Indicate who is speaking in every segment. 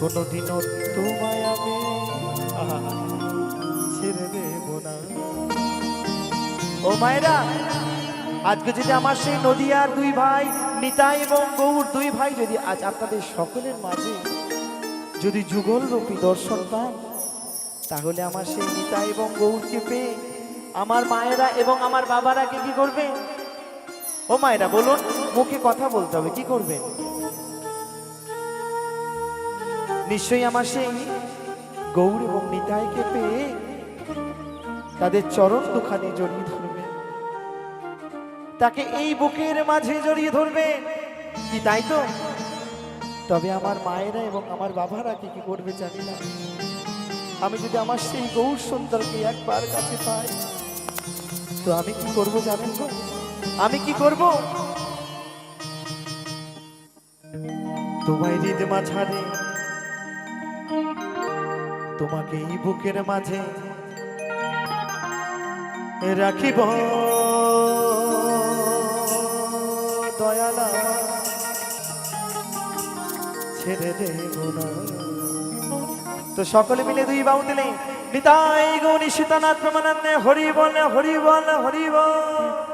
Speaker 1: কোনোদিনও তোমায় আমি ছেড়ে দেব না। ও মায়েরা, আজকে যদি আমার সেই নদিয়ার দুই ভাই নিতাই এবং গৌর দুই ভাই যদি আজ আপনাদের সকলের মাঝে যদি যুগল রূপী দর্শন পান, তাহলে আমার সেই নিতাই এবং গৌরকে পেয়ে আমার মায়েরা এবং আমার বাবারা কে কি করবে? ও মায়েরা, বলুন, মুখে কথা বলতে হবে, কি করবেন? নিশ্চয়ই আমার সেই গৌর এবং নিতাইকে পেয়ে তাদের চরণ দুখানে জড়িয়ে ধরবে। তাকে এই বুকের মাঝে জড়িয়ে ধরবে। কি তাই তো, তবে আমার মায়েরা এবং আমার বাবারা কি কি করবে জানি না। আমি যদি আমার সেই গৌর সুন্দরকে একবার কাছে পাই, তো আমি কি করব জানেন তো আমি কি করব? তোমায় হৃদ মাঝারে তোমাকে এই বুকের মাঝে রাখিব। দয়ালা, ছেড়ে দেব না তো সকলে মিলে দুই বাউ দিলে নিতাই গৌণী সীতানাথ প্রমানন্দে হরি বল হরি বল হরি বল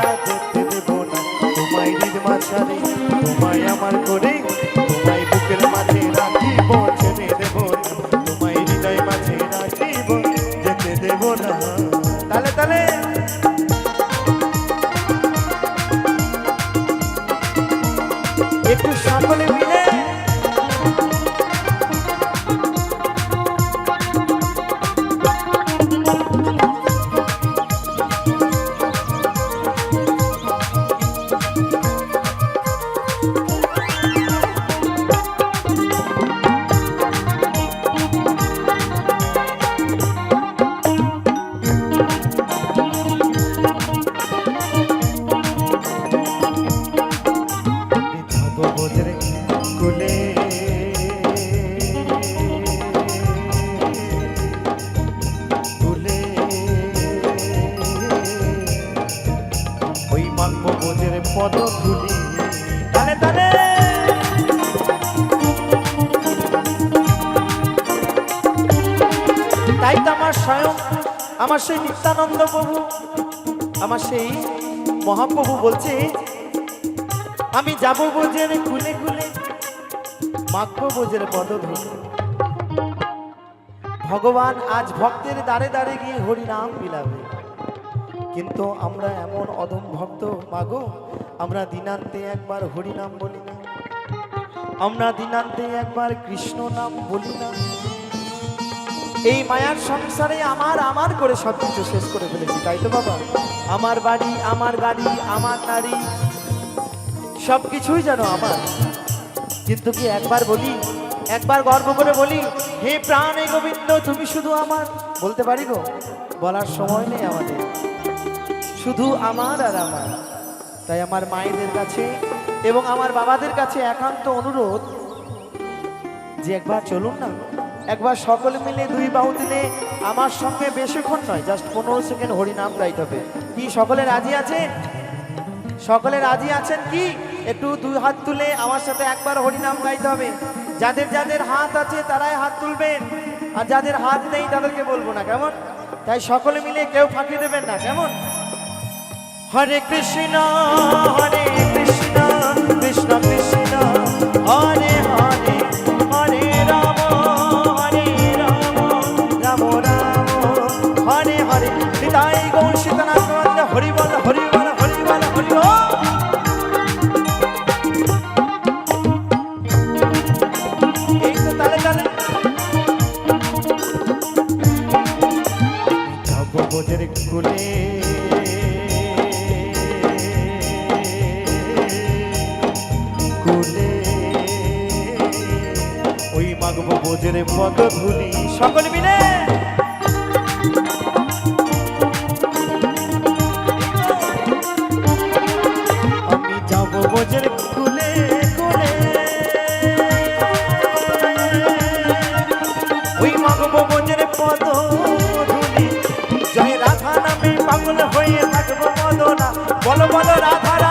Speaker 1: স্বয়ং আমার সেই নিত্যানন্দ প্রভু, আমার সেই মহাপ্রভু বলছে, আমি যাব বোঝের কুলে কুলে, মাখবো বোঝের পদ ভগবান আজ ভক্তের দ্বারে দ্বারে গিয়ে হরিনাম বিলাবে। কিন্তু আমরা এমন অধম ভক্ত, মাগো, আমরা দিনান্তে একবার হরিনাম বলি না। আমরা দিনান্তে একবার কৃষ্ণ নাম বলি না। এই মায়ার সংসারে আমার আমার করে সব কিছু শেষ করে ফেলেছি, তাই তো বাবা? আমার বাড়ি, আমার গাড়ি, আমার নারী সব কিছুই যেন আমার। কিন্তু কি একবার বলি, একবার গর্ব করে বলি, হে প্রাণ হে গোবিন্দ, তুমি শুধু আমার। বলতে পারি গো, বলার সময় নেই আমাদের। শুধু আমার আর আমার। তাই আমার মায়েদের কাছে এবং আমার বাবাদের কাছে একান্ত অনুরোধ যে একবার চলুন না। একবার সকলে মিলে দুই বাহু দিলে আমার সঙ্গে বেশিক্ষণ নয় জাস্ট পনেরো সেকেন্ড হরিনাম গাইতে হবে। কি, সকলে রাজি আছেন? সকলে রাজি আছেন কি? একটু দুই হাত তুলে আমার সাথে একবার হরিনাম গাইতে হবে। যাদের যাদের হাত আছে তারাই হাত তুলবেন, আর যাদের হাত নেই তাদেরকে বলব না, কেমন? তাই সকলে মিলে কেউ ফাঁকি দেবেন না, কেমন? হরে কৃষ্ণ হরে কৃষ্ণ কৃষ্ণ কৃষ্ণ, হরে পদ ধুলি সকল মিলে। আমি যাব বোঝের কুলে কুলে। ওই মাগব বোঝের পদ ধুলি জয় রাধা নামে পাগল হয়ে থাকব মদনা বলো বলো রাধা।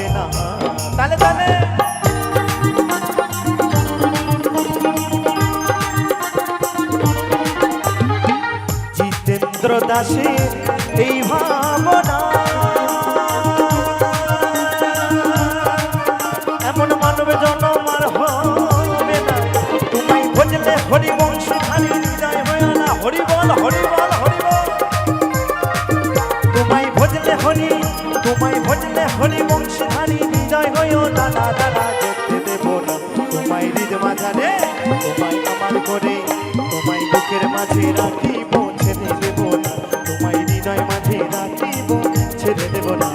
Speaker 1: হবে না তালে তালে। জিতেন্দ্র দাসের মাঝে রাখিব ছেড়ে দেব না। তোমায় হৃদয় মাঝে রাখিব ছেড়ে দেব না।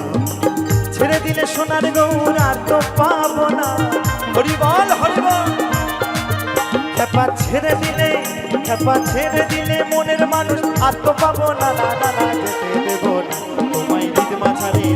Speaker 1: ছেড়ে দিলে সোনার গৌর আর তো পাবো না। হরি বল খেপা ছেড়ে দিলে, খেপা ছেড়ে দিলে মনের মানুষ আর তো পাবো না। না না না যেতে দেব না। তোমায় হৃদ মাঝারে